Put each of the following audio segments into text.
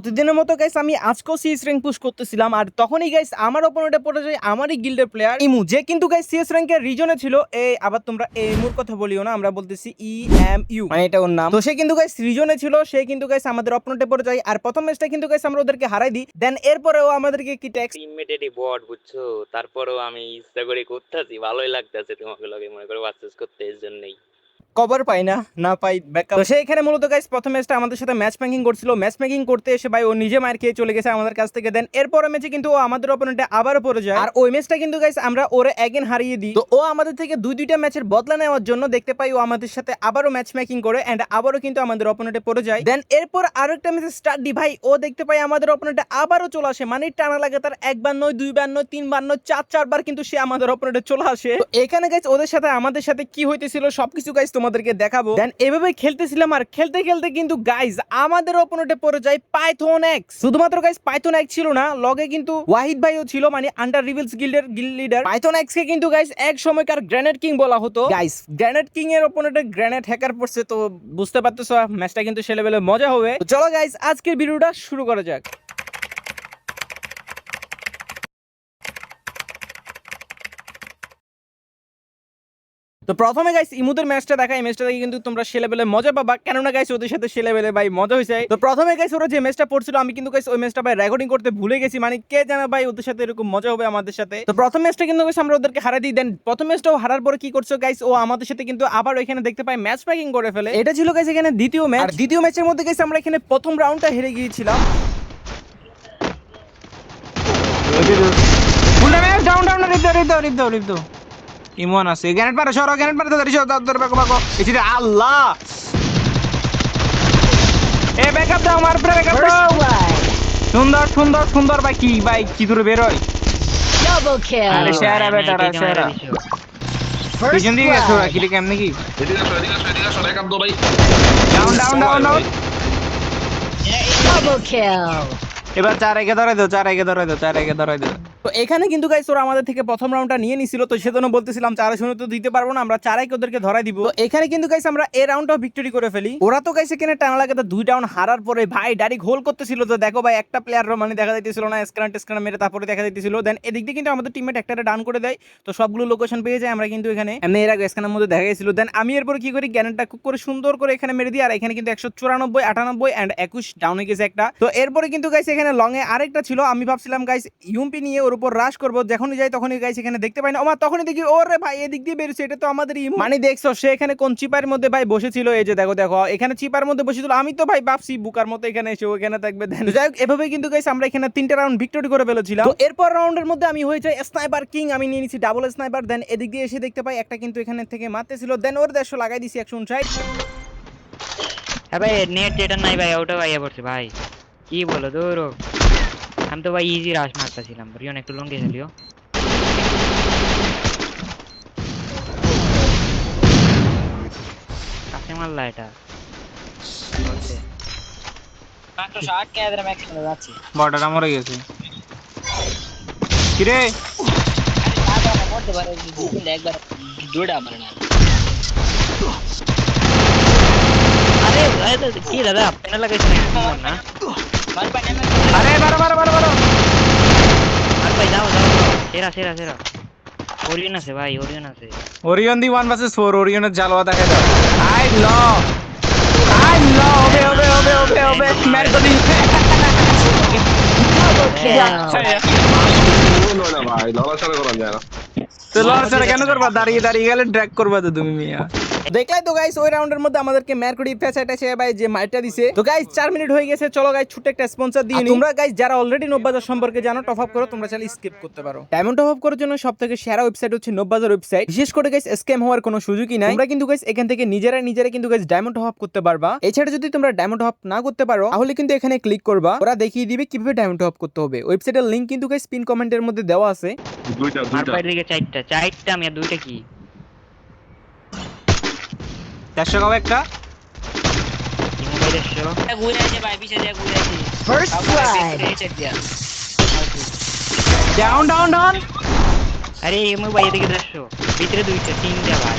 প্রতিদিনের মতো গাইস আমি আজকেও সিএস র্যাঙ্ক পুশ করতেছিলাম আর তখনই গাইস আমার ওপোনেন্টে পড়ে যায় আমারই গিল্ডের প্লেয়ার ইমু যে কিন্তু গাইস সিএস র্যাঙ্কের রিজনে ছিল এই আবার তোমরা এই ইমুর কথা বলিও না আমরা বলতেছি ই এম ইউ মানে এটা ওর নাম। তো সে কিন্তু গাইস রিজনে ছিল সে কিন্তু গাইস আমাদের ওপোনেন্টে পড়ে যায় আর প্রথম ম্যাচটা কিন্তু গাইস আমরা ওদেরকে হারাই দিই দেন এরপরেও আমাদেরকে কি ট্যাক্স টিমমেটেরই বট বুঝছ? তারপরেও আমি ইচ্ছা করে করতেছি ভালোই লাগতেছে তোমাকে লগে মনে করে ভার্সেস করতে এর জন্যই। কভার পাই না না পাই ব্যাকআপ তো সেইখানে মূলত গাইস প্রথম ম্যাচটা আমাদের সাথে ম্যাচ মেকিং করছিল। ম্যাচ মেকিং করতে এসে ভাই ও নিজে মার খেয়ে চলে গেছে আমাদের কাছ থেকে। দেন এরপর ম্যাচে কিন্তু ও আমাদের অপোনেন্টে আবারও পড়ে যায়। আর ওই ম্যাচটা কিন্তু গাইস আমরা ওরে এগেন হারিয়ে দিই। তো ও আমাদের থেকে দুই দুইটা ম্যাচের বদলা নেওয়ার জন্য দেখতে পাই ও আমাদের সাথে আবারও ম্যাচ মেকিং করে এন্ড আবারও কিন্তু আমাদের অপোনেন্টে পড়ে যায়। দেন এরপর আরও একটা ম্যাচে স্টার্ট দি ভাই, ও দেখতে পাই আমাদের অপোনেন্টে আবারও চলে আসে। মানে টানা লাগে তার একবার নয়, দুইবার নয়, তিনবার নয়, চার, চারবার কিন্তু সে আমাদের অপোনেন্টে চলে আসে। এখানে গাইস ওদের সাথে আমাদের সাথে কি হইতেছিল, সবকিছু গাইস তোমাদেরকে দেখাবো। দেন এভাবে খেলতেছিলাম আর খেলতে খেলতে কিন্তু গাইস আমাদের অপোনেন্টে পড়ে যায় পাইথন এক্স শুধুমাত্র গাইস পাইথন এক্স ছিল না লগে কিন্তু ওয়াহিদ ভাইও ছিল মানে আন্ডার রিভিলস গিল্ডের গিল্ড লিডার পাইথন এক্স কে কিন্তু গাইস এক সময়কার গ্রেনেড কিং বলা হতো। গাইস গ্রেনেড কিং এর অপোনেন্টে গ্রেনেড হ্যাকার পড়ছে, তো বুঝতে পারতেছো ম্যাচটা কিন্তু সে মজা হবে। চলো গাইস আজকের ভিডিওটা শুরু করা যাক। তো প্রথমে গাইস ইমুদের ম্যাচটা দেখা, এই ম্যাচটা দেখে কিন্তু তোমরা সে লেভেলে মজা পাবা। কেননা গাইস ওদের সাথে সে লেভেলে ভাই মজা হয়েছে তো প্রথমে গাইস ওরা যে ম্যাচটা পড়ছিল, আমি কিন্তু গাইস ওই ম্যাচটা ভাই রেকর্ডিং করতে ভুলে গেছি। মানে কে জানে ভাই, ওদের সাথে এরকম মজা হবে আমাদের সাথে। তো প্রথম ম্যাচটা কিন্তু গাইস আমরা ওদেরকে হারাই দিই। দেন প্রথম ম্যাচটাও হারার পরে কি করছ গাইস ও আমাদের সাথে কিন্তু আবার এখানে দেখতে পাই ম্যাচ প্যাকিং করে ফেলে। এটা ছিল গাইস এখানে দ্বিতীয় ম্যাচ আর দ্বিতীয় ম্যাচের মধ্যে গাইস আমরা এখানে প্রথম রাউন্ডটা হেরে গিয়েছিলাম। ডাউন ডাউন দাও রিপ দাও রিপ দাও রিপ দাও ইমন আছে। গ্যানেট পারে সরো গ্যানেট পারে ধরে সরো ধরে বাকো বাকো। এসে আল্লাহ! এ ব্যাকআপ দাও আমার উপরে ব্যাকআপ দাও। সুন্দর সুন্দর সুন্দর ভাই কি ভাই কি দূরে বের হয়। Double kill. আরে সেরা বেটারা সেরা। পিছন দিকে গেছো কি রে কেমনে কি এদিকে দাও ভাই down down down down Double kill. এবার চার একে ধরে দাও চার একে ধরে দাও চার একে ধরে দাও। তো এখানে কিন্তু গাইস ওরা আমাদের থেকে প্রথম রাউন্ডটা নিয়ে নিছিল, তো সেজন্য বলতেছিলাম চারে শূন্য তো দিতে পারব না, আমরা চারাই ওদেরকে ধরাই দিব। এখানে কিন্তু গাইস আমরা এই রাউন্ডটাও ভিক্টরি করে ফেলি। ওরা তো গাইস এখানে টানা লাগাতে দুই রাউন্ড হারার পরে ভাই ডাইরেক্ট হোল করতেছিল, তো দেখো ভাই একটা প্লেয়ার মানে দেখা যাইতেছিল না স্ক্রান টেস্ক্রান মেরে তারপরে দেখা যাইতেছিল। দেন এদিক দিয়ে কিন্তু আমাদের টিমমেট একটা ডান করে দেয়, তো সবগুলো লোকেশন পেয়ে যায় আমরা কিন্তু এখানে। এমনি এর আগে স্ক্যানের মধ্যে দেখা গেছিল। দেন আমি এরপর কি করি, গ্যানেটটা খুব করে সুন্দর করে এখানে মেরে দিই, আর এখানে কিন্তু একশো চুরানব্বই, আটানব্বই অ্যান্ড একুশ ডাউন হয়ে গেছে একটা। তো এরপরে কিন্তু গাইস এখানে লং এ আরেকটা ছিল, আমি ভাবছিলাম গাইস ইউমপি নিয়ে ওর উপর রাশ করব যখনই যাই তখনই গাইস এখানে দেখতে পাই না। আমার তখনই দেখি ওরে ভাই এদিক দিয়ে বেরোছে এটা তো আমাদের মানে দেখছ সে এখানে কোন চিপার মধ্যে ভাই বসেছিল? এই যে দেখো দেখো এখানে চিপার মধ্যে বসেছিল। আমি তো ভাই ভাবছি বুকার মতো এখানে এসে ওখানে থাকবে দেন যাই হোক এভাবে কিন্তু গাইস আমরা এখানে তিনটা রাউন্ড ভিক্টরি করে ফেলেছিলাম। তো এরপর রাউন্ডের মধ্যে আমি হয়ে যাই স্নাইপার কিং আমি নিয়ে নিছি ডাবল স্নাইপার দেন এদিক দিয়ে এসে দেখতে পাই একটা কিন্তু এখানে থেকে মারতেছিল। দেন ওর দেড়শো লাগাই দিছি একশো উনষাট। হ্যাঁ ভাই নেট যেটা নাই ভাই ওটা ভাইয়া পড়ছে ভাই। কি বলো দৌড়ো। আমি তো ভাই ইজি রাশ মারতেছিলাম রিয়ন একটু লঙ্গে খেলিও কাছে মারলা এটা বলছে। বর্ডার মরে গেছে কিরে আরে ভাই, তো কি দাদা পেনা লাগাইছে নাকি তোমার না আরে বারো বারো বারো বারো আর ভাই যাও যাও যাও। সেরা সেরা সেরা ওরিয়ন আছে ভাই ওরিয়ন আছে Orion the one versus four ওরিয়নের জালওয়া দেখা দাও আই ল আই ল ওবে ওবে ওবে ওবে ওবে মেরে তো দিন Double kill. নয় না ভাই লড়াচড়া করা যায় না তো লড়াচড়া কেন করবা দাঁড়িয়ে দাঁড়িয়ে গেলে ড্র্যাগ করবা তো তুমি মিয়া দেখলাই তো গাইস ওই রাউন্ডের মধ্যে আমাদেরকে ম্যারকুডি ফেসাইটা সে ভাই যে মাইটটা দিছে। তো গাইস 4 মিনিট হয়ে গেছে চলো গাইস ছোট একটা স্পন্সর দিয়ে নিই। তোমরা গাইস যারা অলরেডি নববাজার সম্পর্কে জানো টপ আপ করো তোমরা চাইলে স্কিপ করতে পারো। ডায়মন্ড টপ আপ করার জন্য সবথেকে সেরা ওয়েবসাইট হচ্ছে নববাজার ওয়েবসাইট বিশেষ করে গাইস স্ক্যাম হওয়ার কোনো সুযোগই নাই। তোমরা কিন্তু গাইস এখান থেকে নিজেরাই নিজেরাই কিন্তু গাইস ডায়মন্ড টপ আপ করতে পারবা। এছাড়া যদি তোমরা ডায়মন্ড টপ না করতে পারো তাহলে কিন্তু এখানে ক্লিক করবা। ওরা দেখিয়ে দিবে কীভাবে ডায়মন্ড টপ আপ করতে হবে। ওয়েবসাইটের লিংক কিন্তু গাইস পিন কমেন্টের মধ্যে দেওয়া আছে। দুইটা দুইটা। চারটা? চারটা আমি দুইটা কি? চারশো খাব একটা. ডাউন ডাউন ডাউন আরে এদিকে দেখছ ভিতরে দুইটা তিনটা ভাই।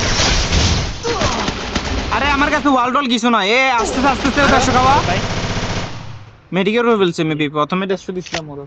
আরে আমার কাছে ওয়াল ডল কিছু না এ আস্তে আস্তে আস্তে চারশো খাওয়া ভাই। মেডিকেল ফেলছে মেবি প্রথমে টেস্ট দিছিলাম ওর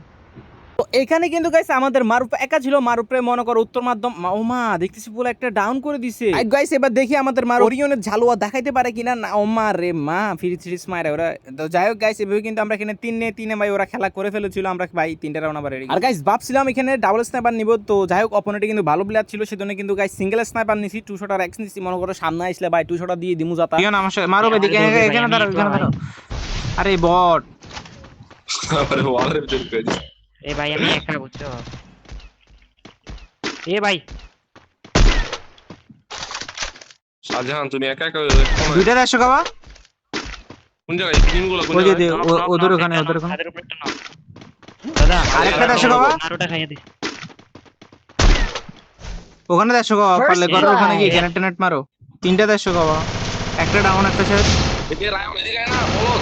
তো এখানে কিন্তু গাইস আমাদের মারুপ একা ছিল। মারুপরে মনে করো উত্তর মাধ্যম ও মা দেখতেছি পুরো একটা ডাউন করে দিছে। গাইস এবার দেখি আমাদের মার ওরিয়নের ঝালুয়া দেখাইতে পারে কিনা না। ও মা রে মা ফ্রি থ্রি মারে ওরা। তো যাই হোক গাইস এভাবে কিন্তু আমরা এখানে তিনে তিনে ভাই ওরা খেলা করে ফেলেছিল। আমরা ভাই তিনটা রাউন্ড আবার। আর গাইস ভাবছিলাম এখানে ডাবল স্নাইপার নিব। তো যাই হোক অপোনেন্টে কিন্তু ভালো প্লেয়ার ছিল সেজন্য কিন্তু গাইস সিঙ্গেল স্নাইপার নিছি। টু শটার এক্স নিছি। মনে করো সামনে আসলে ভাই টু শটার দিয়ে দিমু যাতা। ইয়ন আমার সাথে মারো এদিকে এখানে দাঁড়াও এখানে। দাঁড়াও আরে বট। আরে ওয়ালের ভিতরে। এ ভাই আমি একা বুঝছ? এ ভাই। শাহজাহান তুমি একা একা দুইটা দেড়শো খাওয়া? কোন জায়গায়? টিমগুলো কোন ওই যে জায়গায়? ওদের ওখানে ওদের ওখানে। দাদা আরেকটা দেড়শো খাওয়া? নারুটা খাইয়ে দিস ওখানে দেড়শো খাওয়া পারলে ঘরের ওখানে গিয়ে. গ্যানেট টেনেট মারো। তিনটা দেড়শো খাওয়া। একটা ডাউন একটা শেষ। এদিকে রায়ন, এদিকে না, বলো।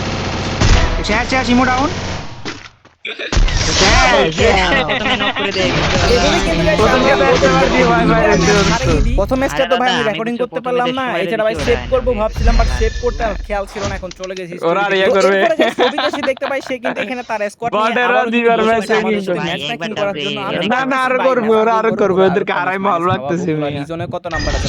শেষ শেষ ইমো ডাউন প্রথমে ম্যাচটা তো ভাই আমি রেকর্ডিং করতে পারলাম না এছাড়া ভাই সেভ ভাবছিলাম বাট সেভ করতে খেয়াল ছিল না এখন চলে গেছি ওরা করবে। এরপরে সে দেখতে পাই সে কিন্তু এখানে তার স্কোয়াড বটেরা দিবার match এ কিন্তু। ম্যাচ করার জন্য আরও না, না, আরও করবে, ওরা আরও করবে, ওদেরকে আড়াই ভালো লাগতেছে ওরা কত নাম্বার আছে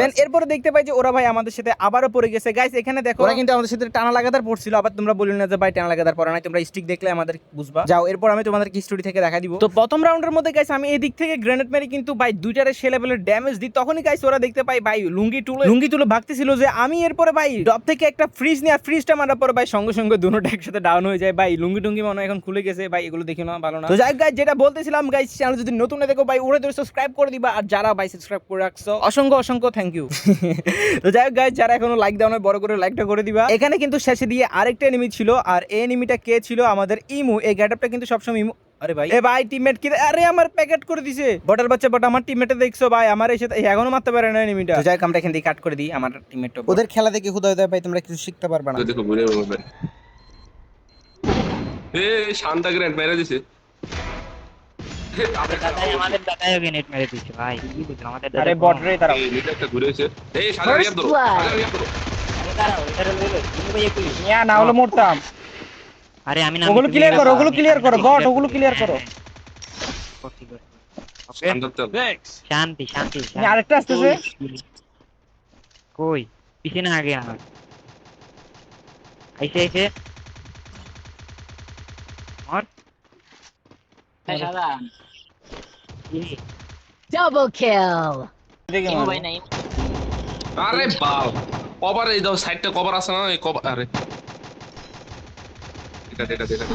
দেন এরপরে দেখতে পাই যে ওরা ভাই আমাদের সাথে আবারও পড়ে গেছে। গাইস এখানে দেখো ওরা কিন্তু আমাদের সাথে টানা লাগাতার পড়ছিল আবার তোমরা বলি না যে ভাই টানা লাগাতার পড়ে নাই তোমরা স্টিক দেখলে আমাদের বুঝবা? যাও এরপর আমি তোমাদের হিস্টোরি থেকে দেখা দিব। তো প্রথম রাউন্ডের মধ্যে গাইস আমি এদিক থেকে গ্রেনেড মেরে কিন্তু ভাই দুইটারে সে লেভেলের ড্যামেজ দিই। তখনই গাইস ওরা দেখতে পাই ভাই লুঙ্গি তুলে লুঙ্গি তুলে ভাগতেছিল যে আমি এরপরে ভাই ডপ থেকে একটা ফ্রিজ নিয়ে আর ফ্রিজটা মারার পরে ভাই সঙ্গে সঙ্গে দুটোটা একসাথে ডাউন হয়ে যায়। ভাই লুঙ্গি টুঙ্গি মনে এখন খুলে গেছে। ভাই এগুলো দেখি না ভালো না। তো যাই গাইস যেটা বলতেছিলাম গাইস চ্যানেল যদি নতুন হয়ে দেখো ভাই ওরে ধরে সাবস্ক্রাইব করে দিবা। আর যারা ভাই সাবস্ক্রাইব করে রাখছো অসংখ্য অসংখ্য থ্যাংক ইউ তো যাই হোক গাইস যারা এখনও লাইক দাও না বড় করে লাইকটা করে দিবা। এখানে কিন্তু শেষে দিয়ে আরেকটা এনিমি ছিল। আর এই এনিমিটা কে ছিল? আমাদের ইমু। এই গ্যাটআপটা কিন্তু সবসময় আরে ভাই। এ ভাই টিমমেট কি আরে আমার প্যাকেট করে দিছে। বটার বাচ্চা বট আমার টিমমেটে দেখছ ভাই আমার এসে এই এখনও মারতে পারে না এনিমিটা তো যাই আমরা এখান থেকে কাট করে দিই আমার টিমমেট ওদের খেলা দেখে হুদা হুদা ভাই তোমরা কিছু শিখতে পারবে না। দেখো ঘুরে ঘুরে এ শান্তা গ্র্যান্ড মেরে দিছে। আমাদের দাদাই নেট মেরে দিচ্ছে ভাই কি বুঝলো আমাদের দাদা আরে বট রে দাঁড়াও। এই একটা ঘুরেছে এই সাদা রিয়াব ধরো. সাদা রিয়াব ধরো। দাঁড়াও এটারে লইলো তুমি ভাই একটু না হলে মরতাম। আরে আমি না ওগুলো না, করো, ওগুলো আমি করো, clear ওগুলো হ্যাঁ, করো। শান্তি শান্তি শান্তি। আরেকটা আসতেছে। কই পিছনে আগে আমার। আইসে আইসে মর কি? Double kill. আরে বাল কভার এই দাও সাইডটা কভার আছে না? এই কভার আরে। এটা এটা এটা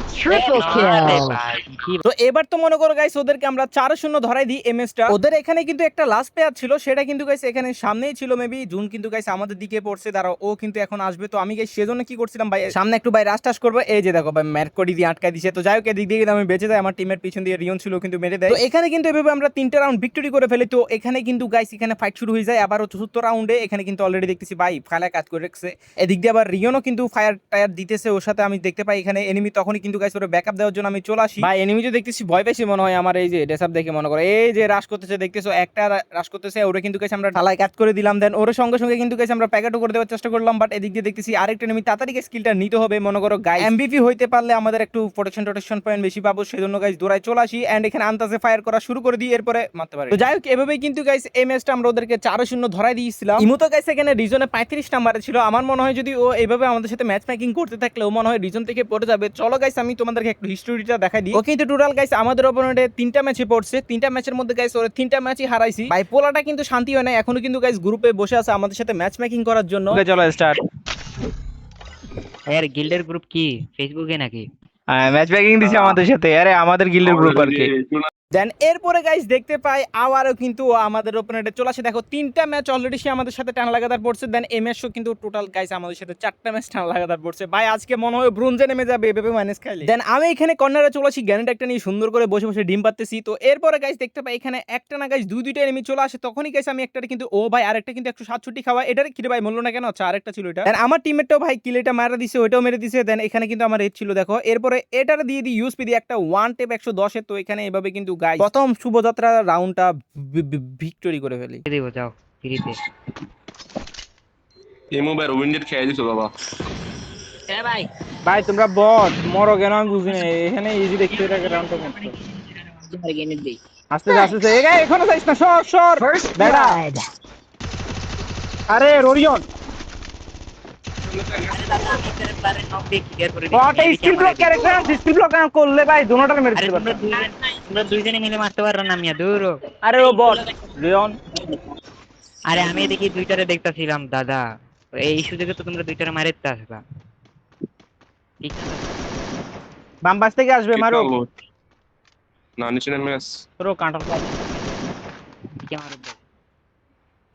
তো এবার তো মনে করো গাইস ওদেরকে আমরা চার শূন্য ধরাই দিই এমএসটা ওদের এখানে কিন্তু একটা লাস্ট প্লেয়ার ছিল সেটা কিন্তু গাইস এখানে সামনেই ছিল মেবি জুন কিন্তু গাইস আমাদের দিকে পড়ছে। দাঁড়াও ও কিন্তু এখন আসবে। তো আমি গাইস সেজন্য কি করছিলাম ভাই সামনে একটু ভাই রাশ টাস করব। এই যে দেখো ভাই ম্যারকোডি দিয়ে আটকাই দিছে। তো যাই হোক এদিক দিয়ে আমি বেঁচে যাই। আমার টিমের পিছন দিয়ে রিয়ন ছিল কিন্তু মেরে দেয়। তো এখানে কিন্তু এভাবে আমরা তিনটা রাউন্ড ভিক্টরি করে ফেলি। তো এখানে কিন্তু গাইস এখানে ফাইট শুরু হয়ে যায়। আবার চতুর্থ রাউন্ডে এখানে কিন্তু অলরেডি দেখতেছি ভাই ফায়ার কাজ করে রেখেছে। এদিক দিয়ে আবার রিয়নও কিন্তু ফায়ার টায়ার দিতেছে। ওর সাথে আমি দেখতে পাই এখানে এনিমি তখনই কিন্তু গাইস ওরা ব্যাকআপ দেওয়ার জন্য আমি চলে আসি। ভাই এনিমি তো দেখতেছি ভয় পেয়েছি মনে হয় আমার এই যে ডেসাপ দেখে মনে করে। এই যে রাশ করতেছে দেখতেছো একটা রাশ করতেছে ওরে কিন্তু গাইস আমরা ঢালাই কাজ করে দিলাম। দেন ওর সঙ্গে সঙ্গে কিন্তু গাইস আমরা প্যাকেটও করে দেওয়ার চেষ্টা করলাম বাট এদিক দিয়ে দেখতেছি আরেকটা এনিমি তাড়াতাড়ি স্কিলটা নিতে হবে মনে করো গাইস এমবিপি হইতে পারলে আমাদের একটু প্রোটেকশন টোটেকশন পয়েন্ট বেশি পাবো সেজন্য গাইস দৌড়ায় চলে আসি এন্ড এখানে আন্তাজে ফায়ার করা শুরু করে দিই এরপরে মারতে পারি। তো যাই হোক এভাবেই কিন্তু গাইস এই ম্যাচটা আমরা ওদেরকে চারো শূন্য ধরাই দিয়েছিলাম। ইমুতো গাইস এখানে রিজনে পঁয়ত্রিশ নাম্বারে ছিল। আমার মনে হয় যদি ও এভাবে আমাদের সাথে ম্যাচ মেকিং করতে থাকলে ও মনে হয় রিজন থেকে পড়ে যাবে। চলো গাইস আমি তোমাদেরকে একটু হিস্টোরিটা দেখাই দিই। ওকে তো টোটাল গাইস আমাদের অপোনেন্টে তিনটা ম্যাচে পড়ছে। তিনটা ম্যাচের মধ্যে গাইস ওরা তিনটা ম্যাচই হারাইছি। ভাই পোলাটা কিন্তু শান্তি হয় না এখনও কিন্তু গাইস গ্রুপে বসে আছে আমাদের সাথে ম্যাচ মেকিং করার জন্য। ওকে চলো স্টার্ট আরে গিল্ডের গ্রুপ কি? ফেসবুকে নাকি? ম্যাচ মেকিং দিছে আমাদের সাথে। আরে আমাদের গিল্ডের গ্রুপ আর কি। দেন এরপরে গাইস দেখতে পাই আবারও কিন্তু আমাদের ওপেনারে চলে আসে। দেখো, তিনটা ম্যাচ অলরেডি সে আমাদের সাথে টানা লাগাতার পড়ছে। দেন এই ম্যাচও কিন্তু টোটাল গাইজ আমাদের সাথে চারটা ম্যাচ টানা লাগাতার পড়ছে। ভাই, আজকে মনে হয় ব্রোঞ্জে নেমে যাবে, এভাবে মাইনাস খাইলে। দেন আমি এখানে কর্নারে চলে আসি গ্যানেট একটা নিয়ে সুন্দর করে বসে বসে ডিম পাচ্তেছি তো এরপরে গাইস দেখতে পাই এখানে একটা না গাইস দুই, দুইটা এনিমি চলে আসে। তখনই গাইস আমি একটা কিন্তু, ও ভাই, আরেকটা কিন্তু একশো সাতষট্টি খাওয়া। এটার কিরে ভাই মূল্য না কেন? আচ্ছা আরেকটা ছিল এটা। দেন আমার টিমেরটাও ভাই কিলেটা মারা দিছে, ওইটাও মেরে দিছে। দেন এখানে কিন্তু আমার রেট ছিল, দেখো। এরপরে এটার দিয়ে দিই ইউএসপি দিয়ে একটা ওয়ান টেপ একশো দশের তো এখানে এভাবে কিন্তু গাই প্রথম শুভযাত্রা রাউন্ডটা ভিক্টোরি করে ফেলি। দিব যাও ফ্রিতে। এই মোবাইল উইন্ডেড খেয়ে দিছো বাবা। এ ভাই। ভাই তোমরা বট মরো কেন? আমি বুঝি না এখানে ইজি দেখতে থাকে রাউন্ডটা করতে তোমার গেনে দেই। আস্তে আস্তে আস্তে এই এখনও যাইস না সর সর। Blood. আরে রোরিয়ন। Skill block character skill block করলে ভাই দুটোটার মেরে দিতে। দুইজন তোমরা দুইজনে মিলে মারতে পারো না মিয়া দূর হ। আরে ও বট লিওন। আরে আমি দেখি দুইটারে দেখতাছিলাম দাদা। এই ইস্যু থেকে তো তোমরা দুইটারে মারিতে আসবা ঠিক আছে বাম পাশ থেকে আসবে মারো না নিচে নেমে আস তোর কাঁটার কে মারো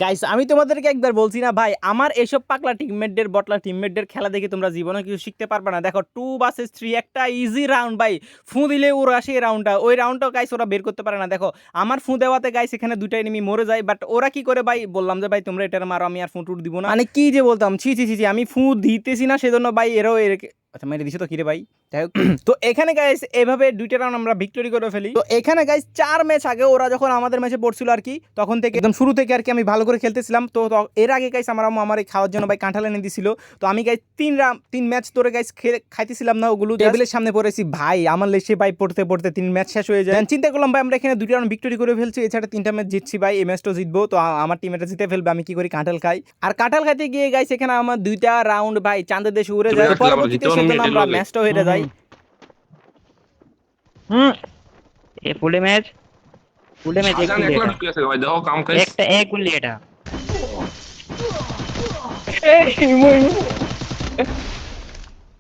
গাইস আমি তোমাদেরকে একবার বলছি না, ভাই, আমার এসব পাকলা টিমমেটদের বটলা টিমমেটদের খেলা দেখে তোমরা জীবনে কিছু শিখতে পারবে না। দেখো টু বাসেস থ্রি একটা ইজি রাউন্ড ভাই। ফু দিলে ওরা সেই রাউন্ডটা ওই রাউন্ডটাও গাইস ওরা বের করতে পারে না। দেখো, আমার ফু দেওয়াতে গাইস এখানে দুটা এনিমি মরে যায় বাট ওরা কি করে, ভাই? বললাম যে, ভাই, তোমরা এটার মারো, আমি আর ফু টুট দিব না। মানে কি যে বলতাম? ছি ছি ছি, আমি ফু দিতেছি না, সেজন্য, ভাই, এরাও এর আচ্ছা মেরে দিছে তো কিরে ভাই? যাই হোক তো এখানে গাইস এভাবে দুইটা রাউন্ড আমরা ভিক্টোরি করে ফেলি। তো এখানে গাইস চার ম্যাচ আগে ওরা যখন আমাদের ম্যাচে পড়ছিল আর কি তখন থেকে একদম শুরু থেকে আর কি আমি ভালো করে খেলতেছিলাম। তো এর আগে গাইস আমার আম্মু আমার এই খাওয়ার জন্য ভাই কাঁঠাল এনে দিছিল। তো আমি গাইস তিন রাম তিন ম্যাচ ধরে গাইস খাইতেছিলাম না ওগুলো। টেবিলের সামনে পড়েছি ভাই আমার লেসে ভাই পড়তে পড়তে তিন ম্যাচ শেষ হয়ে যায়। চিন্তা করলাম ভাই আমরা এখানে দুইটা রাউন্ড ভিক্টোরি করে ফেলছি। এছাড়া তিনটা ম্যাচ জিতছি ভাই এই ম্যাচটাও জিতবো। তো আমার টিম এটা জিতে ফেলবে আমি কি করি? কাঁঠাল খাই। আর কাঁঠাল খাইতে গিয়ে গাইস এখানে আমার দুইটা রাউন্ড ভাই চাঁদের দেশে উড়ে যায়। পরবর্তীতে জিততে পারব আমরা ম্যাচটাও হেরে যাই হুম এ ফুলে ম্যাচ ফুলে ম্যাচ এক আজান একলা এটা। ঢুকে আছে ভাই দেখো কাম খাইস একটা এক গুলি এটা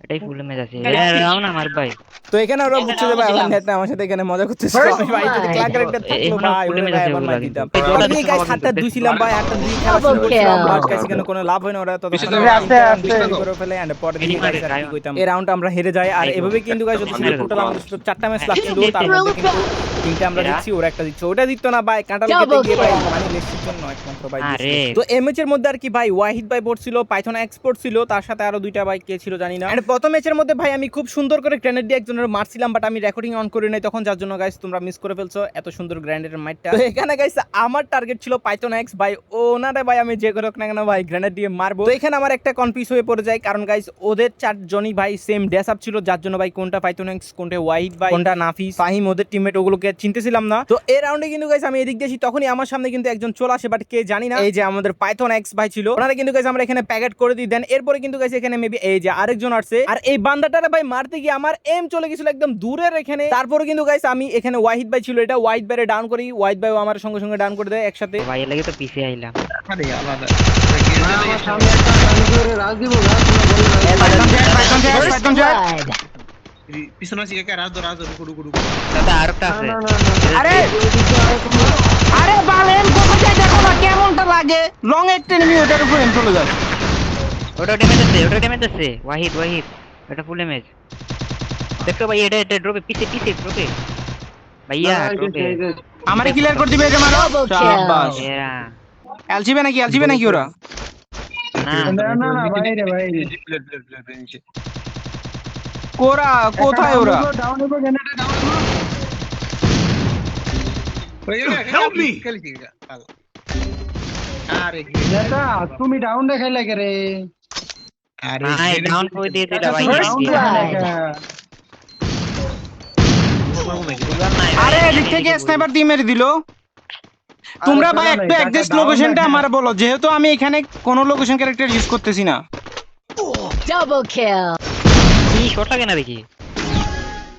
এটাই ফুলে ম্যাচ আছে রাউন্ড আমার ভাই তো এখানে ওরা বুঝছে যে ভাই আমার নেট আমার সাথে এখানে মজা করতেছে আমি ভাই যদি. ক্লাক ক্যারেক্টার থাকল ভাই ওরে ভাই আবার মার দিতাম। এই আমি দেখতে গাইস হাতটা। দুইছিলাম ভাই হাতটা দুই খেলা শুরু করছিলাম. বাট গাইস এখানে কোনো লাভ হয় না ওরা তো আস্তে আস্তে। করে ফেলে এন্ড পরে দিন গাইস আর কি কইতাম এই রাউন্ড আমরা হেরে যাই আর এভাবে কিন্তু গাইস যদি আমাদের টোটাল আমাদের শুধু চারটা ম্যাচ লাগছিল তার মধ্যে কিন্তু তিনটা আমরা এরা- জিতছি ওরা একটা জিতছে। ওটা জিততো না ভাই কাঁটাল খেতে গিয়ে ভাই মানে লেসির জন্য একমাত্র ভাই তো এই ম্যাচের মধ্যে আর কি ভাই ওয়াহিদ ভাই পড়ছিল পাইথন এক্সপোর্ট ছিল তার সাথে আরও দুইটা ভাই কে ছিল জানি না। এন্ড প্রথম ম্যাচের মধ্যে ভাই আমি খুব সুন্দর করে গ্রেনেড দিয়ে একজনের মারছিলাম বাট আমি রেকর্ডিং অন করি নাই তখন যার জন্য গাইস তোমরা মিস করে ফেলছো। এত সুন্দর গ্রেনেডের মাইটটা তো এখানে গাইস আমার টার্গেট ছিল পাইথন এক্স ভাই ওনারে ভাই আমি যে করে হোক না কেন ভাই গ্রেনেড দিয়ে মারবো। তো এখানে আমার একটা কনফিউজ হয়ে পড়ে যায় কারণ গাইস ওদের চারজনই ভাই সেম ড্রেস আপ ছিল যার জন্য ভাই কোনটা পাইথন এক্স কোনটা ওয়াহিদ ভাই কোনটা নাফিস। ফাহিম ওদের টিমমেট ওগুলোকে চিনতেছিলাম না। তো এই রাউন্ডে কিন্তু গাইস আমি এদিক দিয়েছি তখনই আমার সামনে কিন্তু একজন চলে আসে বাট কে জানি না। এই যে আমাদের পাইথন এক্স ভাই ছিল ওনারা কিন্তু গাইস আমরা এখানে প্যাকেট করে দিই দেন এরপরে কিন্তু গাইস এখানে মেবি এই যে আরেকজন আসছে আর এই বান্দাটারে ভাই মারতে গিয়ে আমার এম চলে গেছিল একদম দূরের এখানে। তারপরে কিন্তু গাইস আমি এখানে ওয়াহিদ ভাই ছিল এটা ওয়াহিদ ভাইরে ডাউন করি। ওয়াহিদ ভাই আমার সঙ্গে সঙ্গে ডাউন করে দেয় একসাথে। ভাই লাগে তো পিছিয়ে আইলাম. পিছনে আছে রাজ রাজ দাদা আরেকটা আছে। আরে! আরে বালেন কোথায় যায় দেখো না কেমনটা লাগে? লং একটা এনিমি ওটার উপর এম চলে যায় ওটা ড্যামেজ আছে ওটা ড্যামেজ আছে। ওয়াহিদ ওয়াহিদ এটা ফুল ড্যামেজ দেখো ভাই এটা এটা ড্রপে পিছে পিছে ড্রপে ভাইয়া ড্রপে আমারে ক্লিয়ার করে দিবে যে মারো Double kill. শাবাশ এরা এলজিবে নাকি এলজিবে নাকি ওরা না কোরা কোথায় ওরা হেল্প মি আরে তুমি ডাউন দেখাইলে কে রে আরে ভাই ডাউন করে দিয়ে দিলা ভাই আরে এদিক থেকে স্নাইপার দিয়ে মেরে দিল। তোমরা ভাই একটু অ্যাডজাস্ট লোকেশনটা আমার বলো যেহেতু আমি এখানে কোনো লোকেশন ক্যারেক্টার ইউজ করতেছি না। Double kill. কি শট লাগে না দেখি?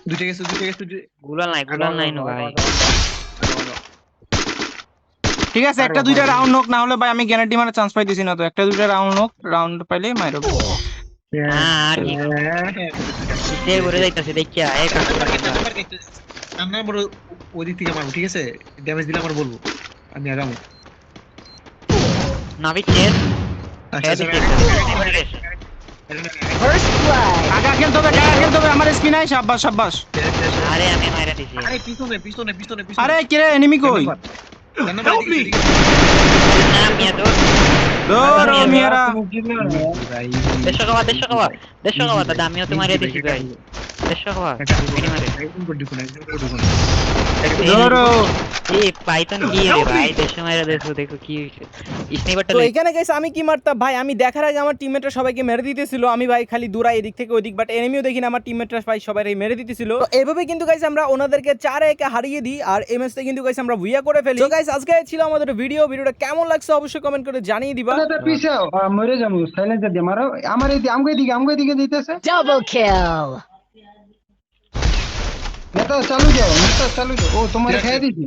দুটো গেছে দুটো গেছে গুলাল নাই গুলাল নাই নো ভাই। ঠিক আছে একটা দুইটা রাউন্ড হোক না হলে ভাই আমি গ্যারান্টি মানে চান্স পাইতেছি না তো। একটা দুইটা রাউন্ড হোক রাউন্ড পাইলে মাইরো কি আমরা বড় ওদিক থেকে মারবো ঠিক আছে ড্যামেজ দিলে আমার বলব আমি আগামো নাভি চেস First blood. আগা খেলতে হবে আগা খেলতে হবে আমার স্পিন আই সাব্বাস সাব্বাস আরে আমি মাইরা দিছি আরে পিছনে পিছনে পিছনে পিছনে আরে কিরে এনিমি কই আমিও তো মারিয়ে দিছি ভাই দেড়শো খাওয়া আমি কি মারতাম ভাই আমি দেখার আগে আমার টিমমেটরা সবাইকে মেরে দিতেছিল। আমি ভাই খালি দূরাই এদিক থেকে ওদিক বাট এনিমিও দেখি না আমার টিমমেটরা ভাই সবাই মেরে দিতেছিল। তো এভাবে কিন্তু গাইস আমরা ওনাদেরকে চার একে হারিয়ে দিই আর এমএস তে কিন্তু গাইস আমরা ভুইয়া করে ফেলি। তো গাইস আজকে ছিল আমাদের ভিডিও ভিডিওটা কেমন লাগছে অবশ্যই কমেন্ট করে জানিয়ে দিবা। পিছে মরে যাব। সাইলেন্সার দিয়ে মারো। আমার এই আমগে দিকে আমগে দিকে দিতেছে। ডাবল কিল নেতা চালু যাও নেতা চালু যাও। ও তোমার খেয়ে দিছি